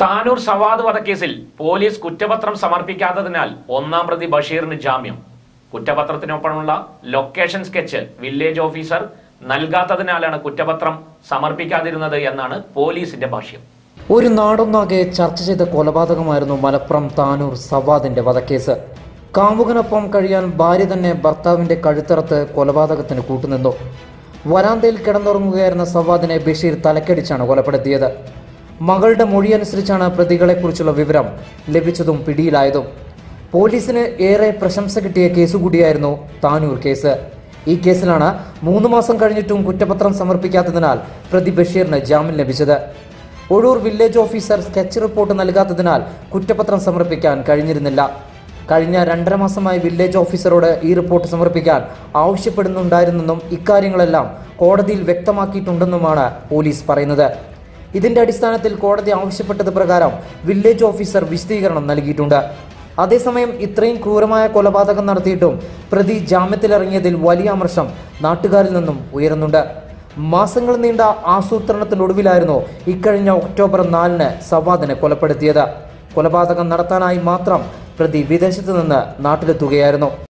താനൂർ സവാദ് വധക്കേസിൽ പോലീസ് കുറ്റപത്രം സമർപ്പിക്കാത്തതിനാൽ ഒന്നാം പ്രതി ബഷീറിന് ജാമ്യം. കുറ്റപത്രത്തിനൊപ്പമുള്ള ലൊക്കേഷൻ സ്കെച്ച് വില്ലേജ് ഓഫീസർ നൽകാത്തതിനാലാണ് കുറ്റപത്രം സമർപ്പിക്കാതിരുന്നത് എന്നാണ് പോലീസിന്റെ ഭാഷ്യം. ഒരു നാടൊന്നാകെ ചർച്ച ചെയ്ത കൊലപാതകമായിരുന്നു മലപ്പുറം താനൂർ സവാദിന്റെ വധക്കേസ്. കാമുകനൊപ്പം കഴിയാൻ ഭാര്യ തന്നെ ഭർത്താവിന്റെ കഴുത്തറത്ത് കൊലപാതകത്തിന് കൂട്ടുനിന്നു. വരാന്തയിൽ കിടന്നുറങ്ങുകയായിരുന്ന സവാദിനെ ബഷീർ തലക്കടിച്ചാണ് കൊലപ്പെടുത്തിയത്. മകളുടെ മൊഴിയനുസരിച്ചാണ് പ്രതികളെക്കുറിച്ചുള്ള വിവരം ലഭിച്ചതും പിടിയിലായതും. പോലീസിന് ഏറെ പ്രശംസ കിട്ടിയ കേസ് കൂടിയായിരുന്നു താനൂർ കേസ്. ഈ കേസിലാണ് മൂന്ന് മാസം കഴിഞ്ഞിട്ടും കുറ്റപത്രം സമർപ്പിക്കാത്തതിനാൽ പ്രതി ബഷീറിന് ജാമ്യം ലഭിച്ചത്. Ozhur village officer sketch report നൽകാത്തതിനാൽ കുറ്റപത്രം സമർപ്പിക്കാൻ കഴിഞ്ഞിരുന്നില്ല. കഴിഞ്ഞ രണ്ടര മാസമായി വില്ലേജ് ഓഫീസറോട് ഈ റിപ്പോർട്ട് സമർപ്പിക്കാൻ ആവശ്യപ്പെടുന്നുണ്ടായിരുന്നെന്നും ഇക്കാര്യങ്ങളെല്ലാം കോടതിയിൽ വ്യക്തമാക്കിയിട്ടുണ്ടെന്നുമാണ് പോലീസ് പറയുന്നത്. ഇതിന്റെ അടിസ്ഥാനത്തിൽ കോടതി ആവശ്യപ്പെട്ടത് പ്രകാരം വില്ലേജ് ഓഫീസർ വിശദീകരണം നൽകിയിട്ടുണ്ട്. അതേസമയം ഇത്രയും ക്രൂരമായ കൊലപാതകം നടത്തിയിട്ടും പ്രതി ജാമ്യത്തിലിറങ്ങിയതിൽ വലിയ അമർഷം നാട്ടുകാരിൽ നിന്നും ഉയരുന്നുണ്ട്. മാസങ്ങൾ നീണ്ട ആസൂത്രണത്തിനൊടുവിലായിരുന്നു ഇക്കഴിഞ്ഞ ഒക്ടോബർ നാലിന് സവാദിനെ കൊലപ്പെടുത്തിയത്. കൊലപാതകം നടത്താനായി മാത്രം പ്രതി വിദേശത്ത് നിന്ന് നാട്ടിലെത്തുകയായിരുന്നു.